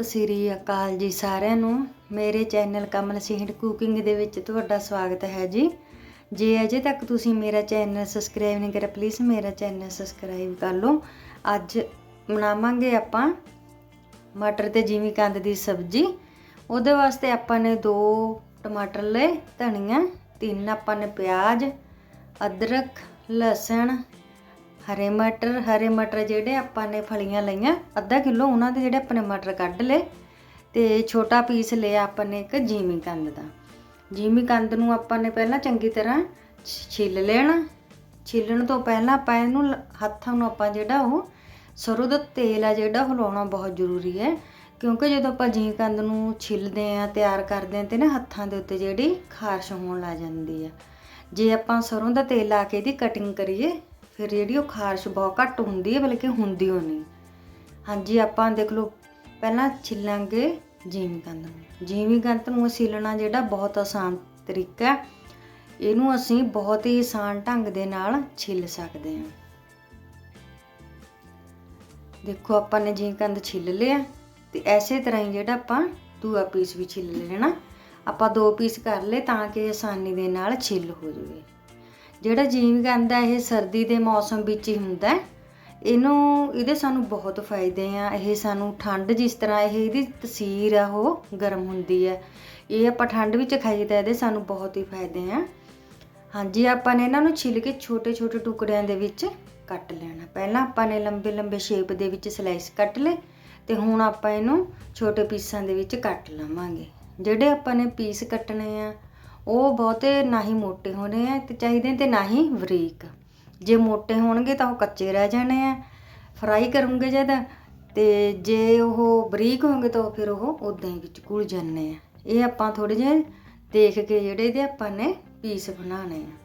ਸਤਿ ਸ੍ਰੀ ਅਕਾਲ ਜੀ ਸਾਰਿਆਂ ਨੂੰ। ਮੇਰੇ ਚੈਨਲ ਕਮਲ ਸਿੰਘੜ ਕੁਕਿੰਗ ਦੇ ਵਿੱਚ ਤੁਹਾਡਾ ਸਵਾਗਤ ਹੈ ਜੀ। ਜੇ ਅਜੇ ਤੱਕ ਤੁਸੀਂ ਮੇਰਾ ਚੈਨਲ ਸਬਸਕ੍ਰਾਈਬ ਨਹੀਂ ਕਰਿਆ ਪਲੀਜ਼ ਮੇਰਾ ਚੈਨਲ ਸਬਸਕ੍ਰਾਈਬ ਕਰ ਲਓ। ਅੱਜ ਬਣਾਵਾਂਗੇ ਆਪਾਂ ਮਟਰ ਤੇ ਜਿਮੀ ਕੰਦ ਦੀ ਸਬਜ਼ੀ। ਉਹਦੇ ਵਾਸਤੇ ਆਪਾਂ ਨੇ ਦੋ ਟਮਾਟਰ ਲਏ ਧਨੀਆ, ਤਿੰਨ ਆਪਾਂ ਨੇ ਪਿਆਜ਼, ਅਦਰਕ, ਲਸਣ ਹਰੇ ਮਟਰ ਹਰੇ ਮਟਰ ਜਿਹੜੇ ਆਪਾਂ ਨੇ ਫਲੀਆਂ ਲਈਆਂ, ਅੱਧਾ ਕਿਲੋ ਉਹਨਾਂ ਦੇ ਜਿਹੜੇ ਆਪਣੇ ਮਟਰ ਕੱਢ ਲਏ ਤੇ ਛੋਟਾ ਪੀਸ ਲਿਆ ਆਪਾਂ ਨੇ ਇੱਕ ਜੀਮੀ ਕੰਦ ਦਾ। ਜੀਮੀ ਕੰਦ ਨੂੰ ਆਪਾਂ ਨੇ ਪਹਿਲਾਂ ਚੰਗੀ ਤਰ੍ਹਾਂ ਛ- ਛਿੱਲ ਲੈਣਾ। ਛਿੱਲਣ ਤੋਂ ਪਹਿਲਾਂ ਆਪਾਂ ਇਹਨੂੰ ਲ- ਹੱਥਾਂ ਨੂੰ ਆਪਾਂ ਜਿਹੜਾ ਉਹ ਸਰੋਂ ਦਾ ਤੇਲ ਆ ਜਿਹੜਾ ਉਹ ਲਾਉਣਾ ਬਹੁਤ ਜ਼ਰੂਰੀ ਹੈ, ਕਿਉਂਕਿ ਜਦੋਂ ਆਪਾਂ ਜੀਮੀ ਕੰਦ ਨੂੰ ਛਿੱਲਦੇ ਆ ਤਿਆਰ ਕਰਦੇ ਆ ਤੇ ਨਾ ਹੱਥਾਂ ਦੇ ਉੱਤੇ ਜਿਹੜੀ ਖਾਰਸ਼ ਹੋਣ ਲੱਗ ਜਾਂਦੀ ਆ। ਜੇ ਆਪਾਂ ਸਰੋਂ ਦਾ ਤੇਲ ਲਾ ਕੇ ਇਹਦੀ ਕਟਿੰਗ ਕਰੀਏ ਫਿਰ ਜਿਹੜੀ ਉਹ ਖਾਰਸ਼ ਬਹੁਤ ਘੱਟ ਹੁੰਦੀ ਹੈ, ਬਲਕਿ ਹੁੰਦੀ ਓ ਨਹੀਂ। ਹਾਂਜੀ, ਆਪਾਂ ਦੇਖ ਲਓ, ਪਹਿਲਾਂ ਛਿੱਲਾਂਗੇ ਜੀਵੀ ਕੰਦ ਨੂੰ। ਜੀਵੀ ਕੰਦ ਨੂੰ ਛਿੱਲਣਾ ਜਿਹੜਾ ਬਹੁਤ ਆਸਾਨ ਤਰੀਕਾ ਹੈ, ਇਹਨੂੰ ਅਸੀਂ ਬਹੁਤ ਹੀ ਆਸਾਨ ਢੰਗ ਦੇ ਨਾਲ ਛਿੱਲ ਸਕਦੇ ਹਾਂ। ਦੇਖੋ, ਆਪਾਂ ਨੇ ਜੀਵੀ ਕੰਦ ਛਿੱਲ ਲਿਆ, ਤੇ ਐਸੇ ਤਰ੍ਹਾਂ ਹੀ ਜਿਹੜਾ ਆਪਾਂ ਦੂਆ ਪੀਸ ਵੀ ਛਿੱਲ ਲੈਣਾ। ਆਪਾਂ ਦੋ ਪੀਸ ਕਰ ਲਏ ਤਾਂ ਕਿ ਆਸਾਨੀ ਦੇ ਨਾਲ ਛਿੱਲ ਹੋ ਜਾਵੇ। ਜਿਹੜਾ ਜੀਵ ਕੰਦ ਹੈ ਇਹ ਸਰਦੀ ਦੇ ਮੌਸਮ ਵਿੱਚ ਹੀ ਹੁੰਦਾ ਹੈ, ਇਹਨੂੰ, ਇਹਦੇ ਸਾਨੂੰ ਬਹੁਤ ਫਾਇਦੇ ਆ। ਇਹ ਸਾਨੂੰ ਠੰਡ ਜਿਸ ਤਰ੍ਹਾਂ ਇਹ ਇਹਦੀ ਤਸੀਰ ਆ, ਉਹ ਗਰਮ ਹੁੰਦੀ ਹੈ ਇਹ ਆਪਾਂ ਠੰਡ ਵਿੱਚ ਖਾਈਏ ਤਾਂ ਇਹਦੇ ਸਾਨੂੰ ਬਹੁਤ ਹੀ ਫਾਇਦੇ ਆ। ਹਾਂਜੀ, ਆਪਾਂ ਨੇ ਇਹਨਾਂ ਨੂੰ ਛਿੱਲ ਕੇ ਛੋਟੇ ਛੋਟੇ ਟੁਕੜਿਆਂ ਦੇ ਵਿੱਚ ਕੱਟ ਲੈਣਾ। ਪਹਿਲਾਂ ਆਪਾਂ ਨੇ ਲੰਬੇ ਲੰਬੇ ਸ਼ੇਪ ਦੇ ਵਿੱਚ ਸਲਾਈਸ ਕੱਟ ਲਏ ਤੇ ਹੁਣ ਆਪਾਂ ਇਹਨੂੰ ਛੋਟੇ ਪੀਸਾਂ ਦੇ ਵਿੱਚ ਕੱਟ ਲਵਾਂਗੇ। ਜਿਹੜੇ ਆਪਾਂ ਨੇ ਪੀਸ ਕੱਟਣੇ ਆ ਉਹ ਬਹੁਤੇ ਨਾ ਹੀ ਮੋਟੇ ਹੋਣੇ ਆ, ਤੇ ਚਾਹੀਦੇ ਤੇ ਨਾ ਹੀ ਬਰੀਕ ਜੇ ਮੋਟੇ ਹੋਣਗੇ ਤਾਂ ਉਹ ਕੱਚੇ ਰਹਿ ਜਾਣੇ ਆ। ਫਰਾਈ ਕਰੂੰਗੇ ਜਦ, ਤੇ ਜੇ ਉਹ ਬਰੀਕ ਹੋਣਗੇ ਤਾਂ ਉਹ ਫਿਰ ਉਹ ਉਦਾਂ ਹੀ ਵਿੱਚ ਘੁਲ ਜਾਂਦੇ ਆ। ਇਹ ਆਪਾਂ ਥੋੜੇ ਜਿਹੇ ਦੇਖ ਕੇ ਜਿਹੜੇ ਇਹਦੇ ਆਪਾਂ ਨੇ ਪੀਸ ਬਣਾਉਣੇ ਆ।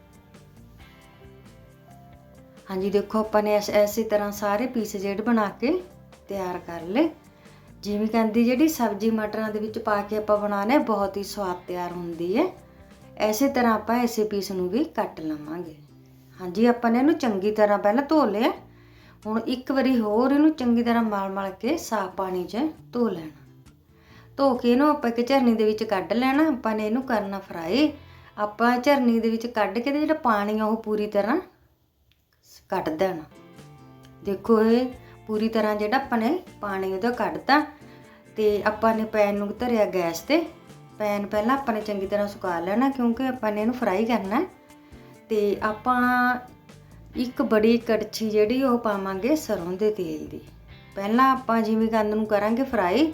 ਹਾਂਜੀ, ਦੇਖੋ ਆਪਾਂ ਨੇ ਐਸ- ਐਸੀ ਤਰ੍ਹਾਂ ਸਾਰੇ ਪੀਸ ਜਿਹੜੇ ਬਣਾ ਕੇ ਤਿਆਰ ਕਰ ਲਏ। ਜਿਵੇਂ ਕਹਿੰਦੀ ਜਿਹੜੀ ਸਬਜ਼ੀ ਮਟਰਾਂ ਦੇ ਵਿੱਚ ਪਾ ਕੇ ਆਪਾਂ ਬਣਾਉਣੇ ਬਹੁਤ ਹੀ ਸਵਾਦ ਤਿਆਰ ਹੁੰਦੀ ਹੈ। ਐਸੇ ਤਰ੍ਹਾਂ ਆਪਾਂ ਐਸੇ ਪੀਸ ਨੂੰ ਵੀ ਕੱਟ ਲਵਾਂਗੇ। ਹਾਂਜੀ, ਆਪਾਂ ਨੇ ਇਹਨੂੰ ਚੰਗੀ ਤਰ੍ਹਾਂ ਪਹਿਲਾਂ ਧੋ ਲਿਆ। ਹੁਣ ਇੱਕ ਵਾਰੀ ਹੋਰ ਇਹਨੂੰ ਚੰਗੀ ਤਰ੍ਹਾਂ ਮਲ-ਮਲ ਕੇ ਸਾਫ਼ ਪਾਣੀ 'ਚ ਧੋ ਲੈਣਾ। ਧੋ ਕੇ ਇਹਨੂੰ ਆਪਾਂ ਇੱਕ ਝਰਨੀ ਦੇ ਵਿੱਚ ਕੱਢ ਲੈਣਾ। ਆਪਾਂ ਨੇ ਇਹਨੂੰ ਕਰਨਾ ਫਰਾਈ। ਆਪਾਂ ਝਰਨੀ ਦੇ ਵਿੱਚ ਕੱਢ ਕੇ ਤੇ ਜਿਹੜਾ ਪਾਣੀ ਆ ਉਹ ਪੂਰੀ ਤਰ੍ਹਾਂ ਕੱਢ ਦੇਣਾ। ਦੇਖੋ ਇਹ ਪੂਰੀ ਤਰ੍ਹਾਂ ਜਿਹੜਾ ਆਪਾਂ ਨੇ ਪਾਣੀ ਉਹਦਾ ਕੱਢਤਾ ਤੇ ਆਪਾਂ ਨੇ ਪੈਨ ਨੂੰ ਧਰਿਆ ਗੈਸ ਤੇ। ਪੈਨ ਪਹਿਲਾਂ ਆਪਾਂ ਨੇ ਚੰਗੀ ਤਰ੍ਹਾਂ ਸੁਕਾ ਲੈਣਾ ਕਿਉਂਕਿ ਆਪਾਂ ਨੇ ਇਹਨੂੰ ਫਰਾਈ ਕਰਨਾ ਹੈ। ਤੇ ਆਪਾਂ ਇੱਕ ਬੜੀ ਕੜਛੀ ਜਿਹੜੀ ਉਹ ਪਾਵਾਂਗੇ ਸਰੋਂ ਦੇ ਤੇਲ ਦੀ। ਪਹਿਲਾਂ ਆਪਾਂ ਜਿਵੇਂ ਕੰਦ ਨੂੰ ਕਰਾਂਗੇ ਫਰਾਈ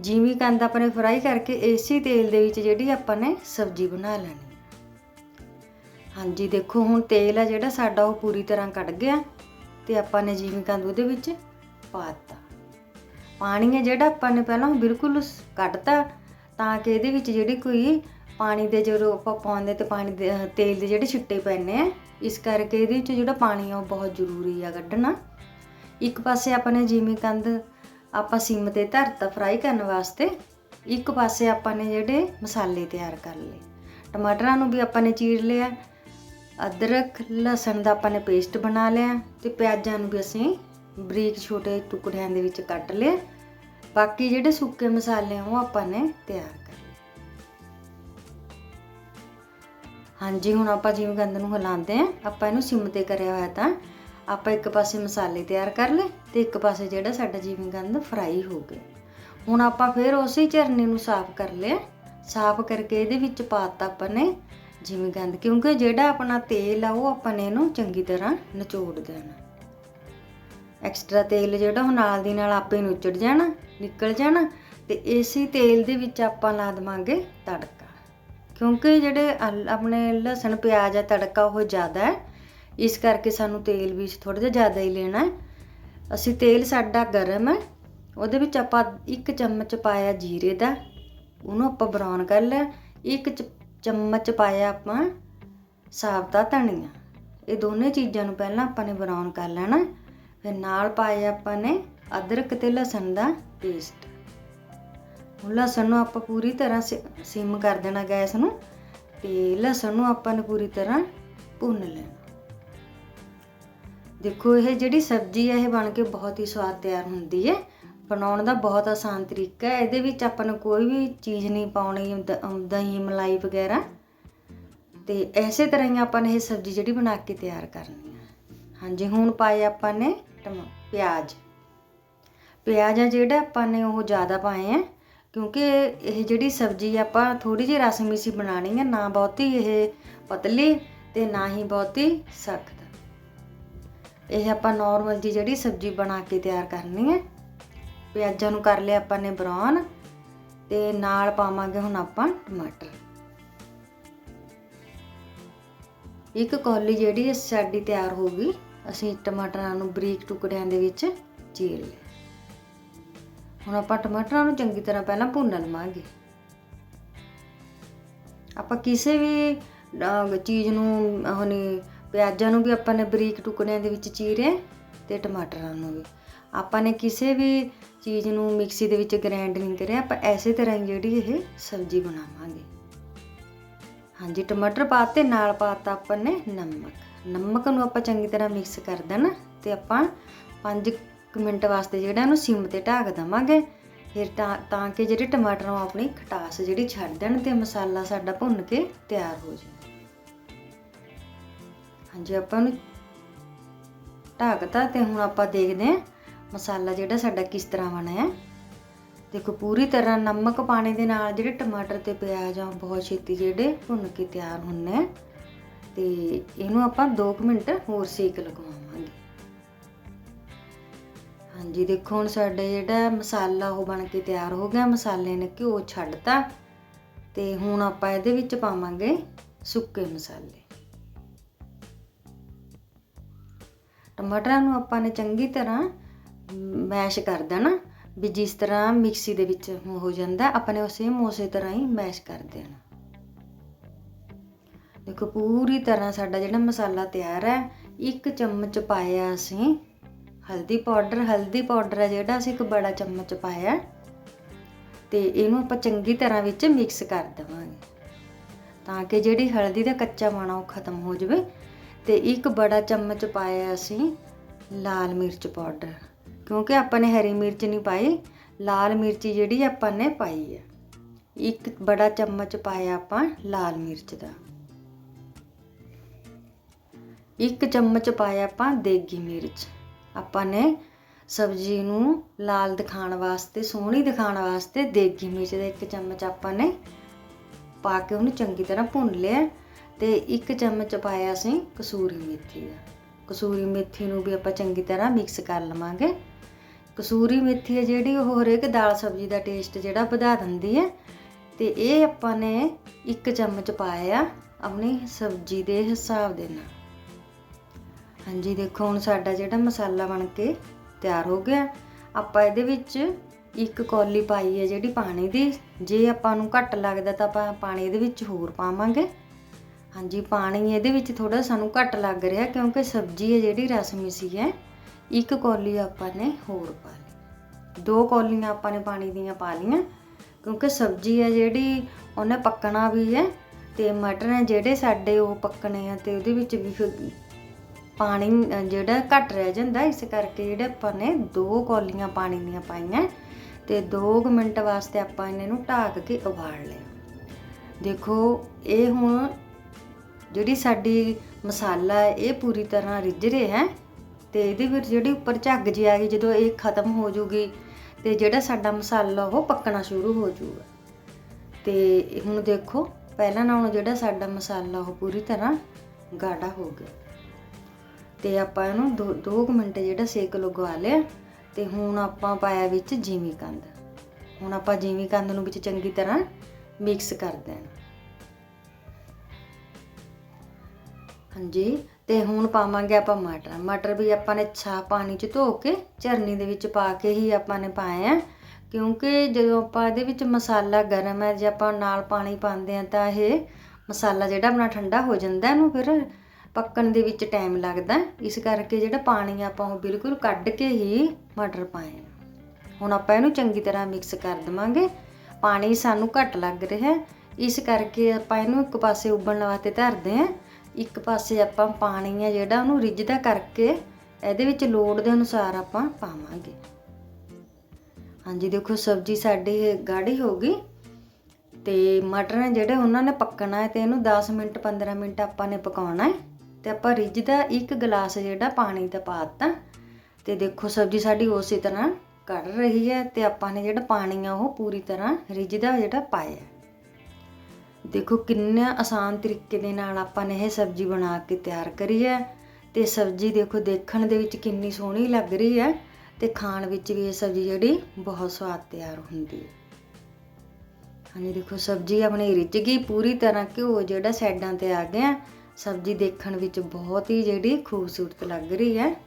ਜਿਵੇਂ ਕੰਦ ਆਪਾਂ ਨੇ ਫਰਾਈ ਕਰਕੇ ਏਸੀ ਤੇਲ ਦੇ ਵਿੱਚ ਜਿਹੜੀ ਆਪਾਂ ਨੇ ਸਬਜ਼ੀ ਬਣਾ ਲੈਣੀ ਹਾਂਜੀ, ਦੇਖੋ ਹੁਣ ਤੇਲ ਆ ਜਿਹੜਾ ਸਾਡਾ ਉਹ ਪੂਰੀ ਤਰ੍ਹਾਂ ਕੱਢ ਗਿਆ ਤੇ ਆਪਾਂ ਨੇ ਜਿਵੇਂ ਕੰਦ ਉਹਦੇ ਵਿੱਚ ਪਾ ਦਿੱਤਾ। ਪਾਣੀ ਹੈ ਜਿਹੜਾ ਆਪਾਂ ਨੇ ਪਹਿਲਾਂ ਬਿਲਕੁਲ ਕੱਢਤਾ ਤਾਂ ਕਿ ਇਹਦੇ ਵਿੱਚ ਜਿਹੜੀ ਕੋਈ ਪਾਣੀ ਦੇ ਜਦੋਂ ਆਪਾਂ ਪਾਉਂਦੇ ਤੇ ਪਾਣੀ ਦੇ ਤੇਲ ਦੇ ਜਿਹੜੇ ਛਿੱਟੇ ਪੈਣੇ ਆ, ਇਸ ਕਰਕੇ ਇਹਦੇ ਵਿੱਚ ਜਿਹੜਾ ਪਾਣੀ ਆ ਉਹ ਬਹੁਤ ਜ਼ਰੂਰੀ ਆ ਕੱਢਣਾ। ਇੱਕ ਪਾਸੇ ਆਪਾਂ ਨੇ ਜਿਵੇਂ ਕੰਦ ਆਪਾਂ ਸਿਮ ਤੇ ਧਰਤਾ ਫਰਾਈ ਕਰਨ ਵਾਸਤੇ, ਇੱਕ ਪਾਸੇ ਆਪਾਂ ਨੇ ਜਿਹੜੇ ਮਸਾਲੇ ਤਿਆਰ ਕਰ ਲਏ। ਟਮਾਟਰਾਂ ਨੂੰ ਵੀ ਆਪਾਂ ਨੇ ਚੀਰ ਲਿਆ, ਅਦਰਕ, ਲਸਣ ਦਾ ਆਪਾਂ ਨੇ ਪੇਸਟ ਬਣਾ ਲਿਆ ਤੇ ਪਿਆਜ਼ਾਂ ਨੂੰ ਵੀ ਅਸੀਂ ਬਰੀਕ ਛੋਟੇ ਟੁਕੜਿਆਂ ਦੇ ਵਿੱਚ ਕੱਟ ਲਿਆ। ਬਾਕੀ ਜਿਹੜੇ ਸੁੱਕੇ ਮਸਾਲੇ ਆ, ਉਹ ਆਪਾਂ ਨੇ ਤਿਆਰ ਕਰ ਹਾਂਜੀ, ਹੁਣ ਆਪਾਂ ਜਿਵੇਂ ਗੰਦ ਨੂੰ ਹਿਲਾਉਂਦੇ ਆ, ਆਪਾਂ ਇਹਨੂੰ ਸਿਮ ਤੇ ਕਰਿਆ ਹੋਇਆ ਤਾਂ ਆਪਾਂ ਇੱਕ ਪਾਸੇ ਮਸਾਲੇ ਤਿਆਰ ਕਰ ਲਏ ਤੇ ਇੱਕ ਪਾਸੇ ਜਿਹੜਾ ਸਾਡਾ ਜਿਵੇਂ ਗੰਦ ਫਰਾਈ ਹੋ ਗਿਆ। ਹੁਣ ਆਪਾਂ ਫਿਰ ਉਸੇ ਝਰਨੇ ਨੂੰ ਸਾਫ਼ ਕਰ ਲਿਆ। ਸਾਫ਼ ਕਰਕੇ ਇਹਦੇ ਵਿੱਚ ਪਾਤਾ ਆਪਾਂ ਨੇ ਜਿਵੇਂ ਗੰਦ, ਕਿਉਂਕਿ ਜਿਹੜਾ ਆਪਣਾ ਤੇਲ ਆ, ਉਹ ਆਪਾਂ ਨੇ ਇਹਨੂੰ ਚੰਗੀ ਤਰ੍ਹਾਂ ਨਿਚੋੜ ਦੇਣਾ। ਐਕਸਟਰਾ ਤੇਲ ਜਿਹੜਾ ਉਹ ਨਾਲ ਦੀ ਨਾਲ ਆਪੇ ਨੁੱਚੜ ਜਾਣਾ, ਨਿਕਲ ਜਾਣਾ ਤੇ ਇਸੇ ਤੇਲ ਦੇ ਵਿੱਚ ਆਪਾਂ ਲਾ ਦੇਵਾਂਗੇ ਤੜਕਾ। ਕਿਉਂਕਿ ਜਿਹੜੇ ਅਲ- ਆਪਣੇ ਲਸਣ, ਪਿਆਜ਼ ਆ, ਤੜਕਾ ਉਹ ਜ਼ਿਆਦਾ ਹੈ, ਇਸ ਕਰਕੇ ਸਾਨੂੰ ਤੇਲ ਵੀ ਥੋੜਾ ਜਿਹਾ ਜ਼ਿਆਦਾ ਹੀ ਲੈਣਾ ਹੈ। ਅਸੀਂ ਤੇਲ ਸਾਡਾ ਗਰਮ ਹੈ, ਉਹਦੇ ਵਿੱਚ ਆਪਾਂ ਇੱਕ ਚਮਚ ਪਾਇਆ ਜੀਰੇ ਦਾ, ਉਹਨੂੰ ਆਪਾਂ ਬਰਾਊਨ ਕਰ ਲਿਆ, ਇੱਕ ਚਮਚ ਪਾਇਆ ਆਪਾਂ ਸਾਬਤਾ ਧਨੀਆ। ਇਹ ਦੋਨੇ ਚੀਜ਼ਾਂ ਨੂੰ ਪਹਿਲਾਂ ਆਪਾਂ ਨੇ ਬਰਾਊਨ ਕਰ ਲੈਣਾ ਫਿਰ ਨਾਲ ਪਾਇਆ ਆਪਾਂ ਨੇ ਅਦਰਕ ਤੇ ਲਸਣ ਦਾ ਪੇਸਟ ਹੁਣ ਲਸਣ ਨੂੰ ਆਪਾਂ ਪੂਰੀ ਤਰ੍ਹਾਂ ਸਿ- ਸਿਮ ਕਰ ਦੇਣਾ ਗੈਸ ਨੂੰ ਤੇ ਲਸਣ ਨੂੰ ਆਪਾਂ ਨੇ ਪੂਰੀ ਤਰ੍ਹਾਂ ਭੁੰਨ ਲੈਣਾ। ਦੇਖੋ ਇਹ ਜਿਹੜੀ ਸਬਜ਼ੀ ਹੈ ਇਹ ਬਣ ਕੇ ਬਹੁਤ ਹੀ ਸਵਾਦ ਤਿਆਰ ਹੁੰਦੀ ਹੈ ਬਣਾਉਣ ਦਾ ਬਹੁਤ ਆਸਾਨ ਤਰੀਕਾ ਹੈ ਇਹਦੇ ਵਿੱਚ ਆਪਾਂ ਨੂੰ ਕੋਈ ਵੀ ਚੀਜ਼ ਨਹੀਂ ਪਾਉਣੀ ਦਹੀਂ, ਮਲਾਈ ਵਗੈਰਾ। ਤੇ ਐਸੇ ਤਰ੍ਹਾਂ ਹੀ ਆਪਾਂ ਨੇ ਇਹ ਸਬਜ਼ੀ ਜਿਹੜੀ ਬਣਾ ਕੇ ਤਿਆਰ ਕਰਨੀ ਹੈ ਹਾਂਜੀ, ਹੁਣ ਪਾਏ ਆਪਾਂ ਨੇ ਟਮਾ ਪਿਆਜ਼। ਪਿਆਜ਼ ਆ ਜਿਹੜਾ ਆਪਾਂ ਨੇ ਉਹ ਜ਼ਿਆਦਾ ਪਾਏ ਆ ਕਿਉਂਕਿ ਇਹ ਜਿਹੜੀ ਸਬਜ਼ੀ ਆਪਾਂ ਥੋੜੀ ਜਿਹੀ ਰਸ ਮਿੱਸੀ ਬਣਾਣੀ ਹੈ ਨਾ ਬਹੁਤੀ ਇਹ ਪਤਲੀ ਤੇ ਨਾ ਹੀ ਬਹੁਤੀ ਸਖਤ। ਇਹ ਆਪਾਂ ਨਾਰਮਲ ਜੀ ਜਿਹੜੀ ਸਬਜ਼ੀ ਬਣਾ ਕੇ ਤਿਆਰ ਕਰਨੀ ਹੈ ਪਿਆਜ਼ਾਂ ਨੂੰ ਕਰ ਲਿਆ ਆਪਾਂ ਨੇ ਬਰਾਊਨ ਤੇ ਨਾਲ ਪਾਵਾਂਗੇ ਹੁਣ ਆਪਾਂ ਟਮਾਟਰ। ਇੱਕ ਕੌਲੀ ਜਿਹੜੀ ਸਾਡੀ ਤਿਆਰ ਹੋ ਗਈ। ਅਸੀਂ ਟਮਾਟਰਾਂ ਨੂੰ ਬਰੀਕ ਟੁਕੜਿਆਂ ਦੇ ਵਿੱਚ ਚੀਰ ਲਿਆ। ਹੁਣ ਆਪਾਂ ਟਮਾਟਰਾਂ ਨੂੰ ਚੰਗੀ ਤਰ੍ਹਾਂ ਪਹਿਲਾਂ ਭੁੰਨ ਲਵਾਂਗੇ। ਆਪਾਂ ਕਿਸੇ ਵੀ ਚੀਜ਼ ਨੂੰ, ਹੁਣੀ ਪਿਆਜ਼ਾਂ ਨੂੰ ਵੀ ਆਪਾਂ ਨੇ ਬਰੀਕ ਟੁਕੜਿਆਂ ਦੇ ਵਿੱਚ ਚੀਰਿਆ ਤੇ ਟਮਾਟਰਾਂ ਨੂੰ ਵੀ। ਆਪਾਂ ਨੇ ਕਿਸੇ ਵੀ ਚੀਜ਼ ਨੂੰ ਮਿਕਸੀ ਦੇ ਵਿੱਚ ਗ੍ਰਾਈਂਡ ਨਹੀਂ ਕਰਿਆ, ਆਪਾਂ ਐਸੇ ਤਰ੍ਹਾਂ ਹੀ ਜਿਹੜੀ ਇਹ ਸਬਜ਼ੀ ਬਣਾਵਾਂਗੇ। ਹਾਂਜੀ, ਟਮਾਟਰ ਪਾਤੇ ਨਾਲ ਪਾਤਾ ਆਪਾਂ ਨੇ ਨਮਕ। ਨਮਕ ਨੂੰ ਆਪਾਂ ਚੰਗੀ ਤਰ੍ਹਾਂ ਮਿਕਸ ਕਰ ਦੇਣਾ ਤੇ ਆਪਾਂ 5 ਮਿੰਟ ਵਾਸਤੇ ਜਿਹੜਾ ਇਹਨੂੰ ਸਿਮ ਤੇ ਢੱਕ ਦਵਾਂਗੇ। ਫਿਰ ਤਾਂ ਤਾਂ ਕਿ ਜਿਹੜੇ ਟਮਾਟਰ ਨੂੰ ਆਪਣੀ ਖਟਾਸ ਜਿਹੜੀ ਛੱਡ ਦੇਣ ਤੇ ਮਸਾਲਾ ਸਾਡਾ ਭੁੰਨ ਕੇ ਤਿਆਰ ਹੋ ਜਾਵੇ। ਹਾਂਜੀ, ਆਪਾਂ ਨੂੰ ਢੱਕਤਾ ਤੇ ਹੁਣ ਆਪਾਂ ਦੇਖਦੇ ਹਾਂ ਮਸਾਲਾ ਜਿਹੜਾ ਸਾਡਾ ਕਿਸ ਤਰ੍ਹਾਂ ਬਣਿਆ ਹੈ। ਦੇਖੋ, ਪੂਰੀ ਤਰ੍ਹਾਂ ਨਮਕ ਪਾਣੀ ਦੇ ਨਾਲ ਜਿਹੜੇ ਟਮਾਟਰ ਤੇ ਪਿਆਜ਼ ਆ ਬਹੁਤ ਛੇਤੀ ਜਿਹੜੇ ਭੁੰਨ ਕੇ ਤਿਆਰ ਹੁੰਨੇ ਆ। ਤੇ ਇਹਨੂੰ ਆਪਾਂ 2 ਮਿੰਟ ਹੋਰ ਸੇਕ ਲਗਵਾਵਾਂਗੇ। ਹਾਂਜੀ, ਦੇਖੋ ਹੁਣ ਸਾਡਾ ਜਿਹੜਾ ਮਸਾਲਾ ਉਹ ਬਣ ਕੇ ਤਿਆਰ ਹੋ ਗਿਆ। ਮਸਾਲੇ ਨੇ ਘਿਓ ਛੱਡਤਾ ਤੇ ਹੁਣ ਆਪਾਂ ਇਹਦੇ ਵਿੱਚ ਪਾਵਾਂਗੇ ਸੁੱਕੇ ਮਸਾਲੇ। ਟਮਾਟਰਾਂ ਨੂੰ ਆਪਾਂ ਨੇ ਚੰਗੀ ਤਰ੍ਹਾਂ ਮੈਸ਼ ਕਰ ਦੇਣਾ। ਵੀ ਜਿਸ ਤਰ੍ਹਾਂ ਮਿਕਸੀ ਦੇ ਵਿੱਚ ਹੋ ਜਾਂਦਾ, ਆਪਾਂ ਆਪਣੇ ਉਸੇ ਉਸੇ ਤਰ੍ਹਾਂ ਹੀ ਮੈਸ਼ ਕਰ ਦੇਣਾ। ਦੇਖੋ ਪੂਰੀ ਤਰ੍ਹਾਂ ਸਾਡਾ ਜਿਹੜਾ ਮਸਾਲਾ ਤਿਆਰ ਹੈ, ਇੱਕ ਚਮਚ ਪਾਇਆ ਅਸੀਂ ਹਲਦੀ ਪਾਊਡਰ ਹਲਦੀ ਪਾਊਡਰ ਹੈ ਜਿਹੜਾ ਅਸੀਂ ਇੱਕ ਬੜਾ ਚਮਚ ਪਾਇਆ। ਤੇ ਇਹਨੂੰ ਆਪਾਂ ਚੰਗੀ ਤਰ੍ਹਾਂ ਵਿੱਚ ਮਿਕਸ ਕਰ ਦੇਵਾਂਗੇ ਤਾਂ ਕਿ ਜਿਹੜੀ ਹਲਦੀ ਦਾ ਕੱਚਾ ਮਾਣਾ ਉਹ ਖਤਮ ਹੋ ਜਾਵੇ। ਤੇ ਇੱਕ ਬੜਾ ਚਮਚ ਪਾਇਆ ਅਸੀਂ ਲਾਲ ਮਿਰਚ ਪਾਊਡਰ, ਕਿਉਂਕਿ ਆਪਾਂ ਨੇ ਹਰੀ ਮਿਰਚ ਨਹੀਂ ਪਾਈ, ਲਾਲ ਮਿਰਚ ਜਿਹੜੀ ਆਪਾਂ ਨੇ ਪਾਈ ਹੈ। ਇੱਕ ਬੜਾ ਚਮਚ ਪਾਇਆ ਆਪਾਂ ਲਾਲ ਮਿਰਚ ਦਾ। ਇੱਕ ਚਮਚ ਪਾਇਆ ਆਪਾਂ ਦੇਗੀ ਮਿਰਚ। ਆਪਾਂ ਨੇ ਸਬਜ਼ੀ ਨੂੰ ਲਾਲ ਦਿਖਾਉਣ ਵਾਸਤੇ, ਸੋਹਣੀ ਦਿਖਾਉਣ ਵਾਸਤੇ ਦੇਗੀ ਮਿਰਚ ਦਾ ਇੱਕ ਚਮਚ ਆਪਾਂ ਨੇ ਪਾ ਕੇ ਉਹਨੂੰ ਚੰਗੀ ਤਰ੍ਹਾਂ ਭੁੰਨ ਲਿਆ ਤੇ ਇੱਕ ਚਮਚ ਪਾਇਆ ਅਸੀਂ ਕਸੂਰੀ ਮੇਥੀ ਦਾ। ਕਸੂਰੀ ਮੇਥੀ ਨੂੰ ਵੀ ਆਪਾਂ ਚੰਗੀ ਤਰ੍ਹਾਂ ਮਿਕਸ ਕਰ ਲਵਾਂਗੇ। ਕਸੂਰੀ ਮੇਥੀ ਹੈ ਜਿਹੜੀ ਉਹ ਹਰੇਕ ਦਾਲ ਸਬਜ਼ੀ ਦਾ ਟੇਸਟ ਜਿਹੜਾ ਵਧਾ ਦਿੰਦੀ ਹੈ ਤੇ ਇਹ ਆਪਾਂ ਨੇ ਇੱਕ ਚਮਚ ਪਾਇਆ ਆਪਣੀ ਸਬਜ਼ੀ ਦੇ ਹਿਸਾਬ ਦੇ ਨਾਲ। ਹਾਂਜੀ, ਦੇਖੋ, ਹੁਣ ਸਾਡਾ ਜਿਹੜਾ ਮਸਾਲਾ ਬਣ ਕੇ ਤਿਆਰ ਹੋ ਗਿਆ। ਆਪਾਂ ਇਹਦੇ ਵਿੱਚ ਇੱਕ ਕੌਲੀ ਪਾਈ ਹੈ ਜਿਹੜੀ ਪਾਣੀ ਦੀ। ਜੇ ਆਪਾਂ ਨੂੰ ਘੱਟ ਲੱਗਦਾ ਤਾਂ ਆਪਾਂ ਪਾਣੀ ਇਹਦੇ ਵਿੱਚ ਹੋਰ ਪਾਵਾਂਗੇ। ਹਾਂਜੀ, ਪਾਣੀ ਇਹਦੇ ਵਿੱਚ ਥੋੜਾ ਸਾਨੂੰ ਘੱਟ ਲੱਗ ਰਿਹਾ ਕਿਉਂਕਿ ਸਬਜ਼ੀ ਹੈ ਜਿਹੜੀ ਰਸ ਮਿਸੀ ਹੈ। ਇੱਕ ਕੌਲੀ ਆਪਾਂ ਨੇ ਹੋਰ ਪਾ ਲਈ। ਦੋ ਕੌਲੀਆਂ ਆਪਾਂ ਨੇ ਪਾਣੀ ਦੀਆਂ ਪਾ ਲਈਆਂ ਕਿਉਂਕਿ ਸਬਜ਼ੀ ਹੈ ਜਿਹੜੀ ਉਹਨੇ ਪੱਕਣਾ ਵੀ ਹੈ ਤੇ ਮਟਰ ਹੈ ਜਿਹੜੇ ਸਾਡੇ ਉਹ ਪੱਕਣੇ ਆ ਤੇ ਉਹਦੇ ਵਿੱਚ ਵੀ ਪਾਣੀ ਜਿਹੜਾ ਘੱਟ ਰਹਿ ਜਾਂਦਾ, ਇਸ ਕਰਕੇ ਜਿਹੜੇ ਆਪਾਂ ਨੇ ਦੋ ਕੌਲੀਆਂ ਪਾਣੀ ਦੀਆਂ ਪਾਈਆਂ। ਤੇ 2 ਮਿੰਟ ਵਾਸਤੇ ਆਪਾਂ ਇਹਨਾਂ ਨੂੰ ਢੱਕ ਕੇ ਉਬਾਲ ਲਿਆ ਦੇਖੋ, ਇਹ ਹੁਣ ਜਿਹੜੀ ਸਾਡੀ ਮਸਾਲਾ ਹੈ, ਇਹ ਪੂਰੀ ਤਰ੍ਹਾਂ ਰਿੱਝ ਰਿਹਾ ਹੈ। ਤੇ ਇਹਦੇ ਵਿੱਚ ਜਿਹੜੀ ਉੱਪਰ ਝੱਗ ਜੀ ਆ ਗਈ, ਜਦੋਂ ਇਹ ਖਤਮ ਹੋ ਜੂਗੀ, ਤੇ ਜਿਹੜਾ ਸਾਡਾ ਮਸਾਲਾ, ਉਹ ਪੱਕਣਾ ਸ਼ੁਰੂ ਹੋ ਜੂਗਾ। ਤੇ ਹੁਣ ਦੇਖੋ, ਪਹਿਲਾਂ ਨਾਲੋਂ ਜਿਹੜਾ ਸਾਡਾ ਮਸਾਲਾ, ਉਹ ਪੂਰੀ ਤਰ੍ਹਾਂ ਗਾੜਾ ਹੋ ਗਿਆ। ਤੇ ਆਪਾਂ ਇਹਨੂੰ 2 ਮਿੰਟ ਜਿਹੜਾ ਸੇਕ ਲਗਵਾ ਲਿਆ ਤੇ ਹੁਣ ਆਪਾਂ ਪਾਇਆ ਵਿੱਚ ਜੀਵੀ ਕੰਦ। ਹੁਣ ਆਪਾਂ ਜੀਵੀ ਕੰਦ ਨੂੰ ਵਿੱਚ ਚੰਗੀ ਤਰ੍ਹਾਂ ਮਿਕਸ ਕਰ ਦੇਣਾ। ਹਾਂਜੀ, ਤੇ ਹੁਣ ਪਾਵਾਂਗੇ ਆਪਾਂ ਮਟਰ। ਮਟਰ ਵੀ ਆਪਾਂ ਨੇ ਸਾਫ਼ ਪਾਣੀ 'ਚ ਧੋ ਕੇ ਝਰਨੀ ਦੇ ਵਿੱਚ ਪਾ ਕੇ ਹੀ ਆਪਾਂ ਨੇ ਪਾਏ ਆ ਕਿਉਂਕਿ ਜਦੋਂ ਆਪਾਂ ਇਹਦੇ ਵਿੱਚ ਮਸਾਲਾ ਗਰਮ ਹੈ, ਜੇ ਆਪਾਂ ਨਾਲ ਪਾਣੀ ਪਾਉਂਦੇ ਆ ਤਾਂ ਇਹ ਮਸਾਲਾ ਜਿਹੜਾ ਆਪਣਾ ਠੰਡਾ ਹੋ ਜਾਂਦਾ ਇਹਨੂੰ ਫਿਰ ਪੱਕਣ ਦੇ ਵਿੱਚ ਟਾਈਮ ਲੱਗਦਾ ਇਸ ਕਰਕੇ ਜਿਹੜਾ ਪਾਣੀ ਆਪਾਂ ਉਹ ਬਿਲਕੁਲ ਕੱਢ ਕੇ ਹੀ ਮਟਰ ਪਾਏ ਆ। ਹੁਣ ਆਪਾਂ ਇਹਨੂੰ ਚੰਗੀ ਤਰ੍ਹਾਂ ਮਿਕਸ ਕਰ ਦਵਾਂਗੇ। ਪਾਣੀ ਸਾਨੂੰ ਘੱਟ ਲੱਗ ਰਿਹਾ ਇਸ ਕਰਕੇ ਆਪਾਂ ਇਹਨੂੰ ਇੱਕ ਪਾਸੇ ਉਬਲਣ ਵਾਸਤੇ ਧਰਦੇ ਆ ਇੱਕ ਪਾਸੇ ਆਪਾਂ ਪਾਣੀ ਆ ਜਿਹੜਾ ਉਹਨੂੰ ਰਿੱਝਦਾ ਕਰਕੇ ਇਹਦੇ ਵਿੱਚ ਲੋੜ ਦੇ ਅਨੁਸਾਰ ਆਪਾਂ ਪਾਵਾਂਗੇ। ਹਾਂਜੀ, ਦੇਖੋ ਸਬਜ਼ੀ ਸਾਡੀ ਗਾੜੀ ਹੋ ਗਈ। ਤੇ ਮਟਰ ਨੇ ਜਿਹੜੇ ਉਹਨਾਂ ਨੇ ਪੱਕਣਾ ਹੈ ਤੇ ਇਹਨੂੰ 10 ਮਿੰਟ 15 ਮਿੰਟ ਆਪਾਂ ਨੇ ਪਕਾਉਣਾ ਹੈ। ਤੇ ਆਪਾਂ ਰਿੱਝਦਾ ਇੱਕ ਗਲਾਸ ਜਿਹੜਾ ਪਾਣੀ ਦਾ ਪਾਤਾ ਤੇ ਦੇਖੋ ਸਬਜ਼ੀ ਸਾਡੀ ਉਸੇ ਤਰ੍ਹਾਂ ਕੱਢ ਰਹੀ ਹੈ ਤੇ ਆਪਾਂ ਨੇ ਜਿਹੜਾ ਪਾਣੀ ਆ ਉਹ ਪੂਰੀ ਤਰ੍ਹਾਂ ਰਿੱਝਦਾ ਜਿਹੜਾ ਪਾਇਆ ਦੇਖੋ ਕਿੰਨਾ ਆਸਾਨ ਤਰੀਕੇ ਦੇ ਨਾਲ ਆਪਾਂ ਨੇ ਇਹ ਸਬਜ਼ੀ ਬਣਾ ਕੇ ਤਿਆਰ ਕਰੀ ਹੈ ਤੇ ਸਬਜ਼ੀ ਦੇਖੋ ਦੇਖਣ ਦੇ ਵਿੱਚ ਕਿੰਨੀ ਸੋਹਣੀ ਲੱਗ ਰਹੀ ਹੈ ਤੇ ਖਾਣ ਵਿੱਚ ਵੀ ਇਹ ਸਬਜ਼ੀ ਜਿਹੜੀ ਬਹੁਤ ਸਵਾਦ ਤਿਆਰ ਹੁੰਦੀ ਹੈ। ਹਾਂਜੀ, ਦੇਖੋ ਸਬਜ਼ੀ ਆਪਣੀ ਰਿੱਝ ਗਈ, ਪੂਰੀ ਤਰ੍ਹਾਂ ਘਿਓ ਜਿਹੜਾ ਸਾਈਡਾਂ ਤੇ ਆ ਗਿਆ। ਸਬਜ਼ੀ ਦੇਖਣ ਵਿੱਚ ਬਹੁਤ ਹੀ ਜਿਹੜੀ ਖੂਬਸੂਰਤ ਲੱਗ ਰਹੀ ਹੈ।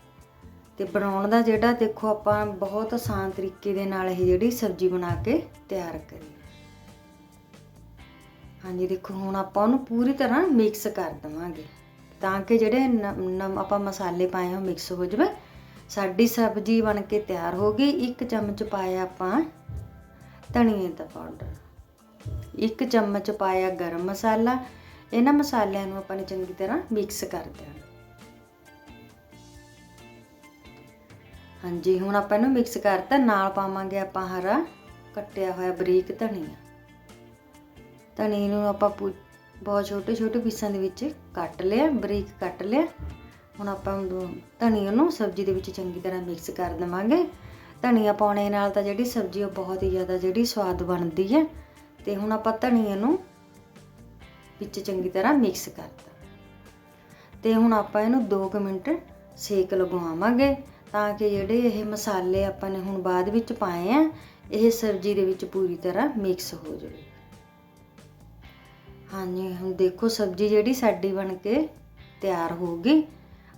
ਤੇ ਬਣਾਉਣ ਦਾ ਜਿਹੜਾ ਦੇਖੋ ਆਪਾਂ ਬਹੁਤ ਆਸਾਨ ਤਰੀਕੇ ਦੇ ਨਾਲ ਇਹ ਜਿਹੜੀ ਸਬਜ਼ੀ ਬਣਾ ਕੇ ਤਿਆਰ ਕਰੀ ਹਾਂਜੀ, ਦੇਖੋ ਹੁਣ ਆਪਾਂ ਉਹਨੂੰ ਪੂਰੀ ਤਰ੍ਹਾਂ ਮਿਕਸ ਕਰ ਦਵਾਂਗੇ। ਤਾਂ ਕਿ ਜਿਹੜੇ ਨ- ਨਮ, ਆਪਾਂ ਮਸਾਲੇ ਪਾਏ ਹੋ ਮਿਕਸ ਹੋ ਜਾਵੇ। ਸਾਡੀ ਸਬਜ਼ੀ ਬਣ ਕੇ ਤਿਆਰ ਹੋ ਗਈ। ਇੱਕ ਚਮਚ ਪਾਇਆ ਆਪਾਂ ਧਨੀਏ ਦਾ ਪਾਊਡਰ। ਇੱਕ ਚਮਚ ਪਾਇਆ ਗਰਮ ਮਸਾਲਾ। ਇਹਨਾਂ ਮਸਾਲਿਆਂ ਨੂੰ ਆਪਾਂ ਨੇ ਚੰਗੀ ਤਰ੍ਹਾਂ ਮਿਕਸ ਕਰ ਦੇਣਾ। ਹਾਂਜੀ, ਹੁਣ ਆਪਾਂ ਇਹਨੂੰ ਮਿਕਸ ਕਰਤਾ, ਨਾਲ ਪਾਵਾਂਗੇ ਆਪਾਂ ਹਰਾ ਕੱਟਿਆ ਹੋਇਆ ਬਰੀਕ ਧਨੀਆ। ਧਨੀ ਨੂੰ ਆਪਾਂ ਪੂ- ਬਹੁਤ ਛੋਟੇ ਛੋਟੇ ਪੀਸਾਂ ਦੇ ਵਿੱਚ ਕੱਟ ਲਿਆ, ਬਰੀਕ ਕੱਟ ਲਿਆ। ਹੁਣ ਆਪਾਂ ਧਨੀਆ ਨੂੰ ਸਬਜ਼ੀ ਦੇ ਵਿੱਚ ਚੰਗੀ ਤਰ੍ਹਾਂ ਮਿਕਸ ਕਰ ਦੇਵਾਂਗੇ। ਧਨੀਆ ਪਾਉਣੇ ਨਾਲ ਤਾਂ ਜਿਹੜੀ ਸਬਜ਼ੀ ਉਹ ਬਹੁਤ ਹੀ ਜ਼ਿਆਦਾ ਜਿਹੜੀ ਸਵਾਦ ਬਣਦੀ ਹੈ ਤੇ ਹੁਣ ਆਪਾਂ ਧਨੀਏ ਨੂੰ ਵਿੱਚ ਚੰਗੀ ਤਰ੍ਹਾਂ ਮਿਕਸ ਕਰਤਾ। ਤੇ ਹੁਣ ਆਪਾਂ ਇਹਨੂੰ 2 ਮਿੰਟ ਸੇਕ ਲਗਵਾਵਾਂਗੇ ਤਾਂ ਕਿ ਜਿਹੜੇ ਇਹ ਮਸਾਲੇ ਆਪਾਂ ਨੇ ਹੁਣ ਬਾਅਦ ਵਿੱਚ ਪਾਏ ਆ, ਇਹ ਸਬਜ਼ੀ ਦੇ ਵਿੱਚ ਪੂਰੀ ਤਰ੍ਹਾਂ ਮਿਕਸ ਹੋ ਜਾਵੇ। ਹਾਂਜੀ, ਹੁਣ ਦੇਖੋ ਸਬਜ਼ੀ ਜਿਹੜੀ ਸਾਡੀ ਬਣ ਕੇ ਤਿਆਰ ਹੋ ਗਈ।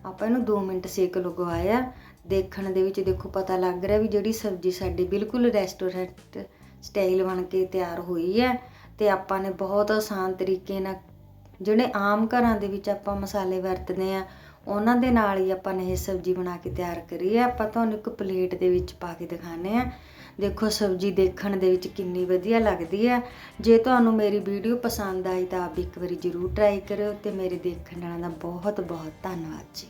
ਆਪਾਂ ਇਹਨੂੰ 2 ਮਿੰਟ ਸੇਕ ਲਗਵਾਇਆ। ਦੇਖਣ ਦੇ ਵਿੱਚ ਦੇਖੋ ਪਤਾ ਲੱਗ ਰਿਹਾ ਵੀ ਜਿਹੜੀ ਸਬਜ਼ੀ ਸਾਡੀ ਬਿਲਕੁਲ ਰੈਸਟੋਰੈਂਟ ਸਟਾਈਲ ਬਣ ਕੇ ਤਿਆਰ ਹੋਈ ਹੈ। ਅਤੇ ਆਪਾਂ ਨੇ ਬਹੁਤ ਆਸਾਨ ਤਰੀਕੇ ਨਾਲ ਜਿਹੜੇ ਆਮ ਘਰਾਂ ਦੇ ਵਿੱਚ ਆਪਾਂ ਮਸਾਲੇ ਵਰਤਦੇ ਹਾਂ, ਉਹਨਾਂ ਦੇ ਨਾਲ ਹੀ ਆਪਾਂ ਨੇ ਇਹ ਸਬਜ਼ੀ ਬਣਾ ਕੇ ਤਿਆਰ ਕਰੀ ਹੈ। ਆਪਾਂ ਤੁਹਾਨੂੰ ਇੱਕ ਪਲੇਟ ਦੇ ਵਿੱਚ ਪਾ ਕੇ ਦਿਖਾਣੇ ਆ ਦੇਖੋ ਸਬਜ਼ੀ ਦੇਖਣ ਦੇ ਵਿੱਚ ਕਿੰਨੀ ਵਧੀਆ ਲੱਗਦੀ ਹੈ। ਜੇ ਤੁਹਾਨੂੰ ਮੇਰੀ ਵੀਡੀਓ ਪਸੰਦ ਆਈ ਤਾਂ ਆਪ ਇੱਕ ਵਾਰੀ ਜ਼ਰੂਰ ਟਰਾਈ ਕਰਿਓ ਤੇ ਮੇਰੇ ਦੇਖਣ ਵਾਲਿਆਂ ਦਾ ਬਹੁਤ ਬਹੁਤ ਧੰਨਵਾਦ ਜੀ।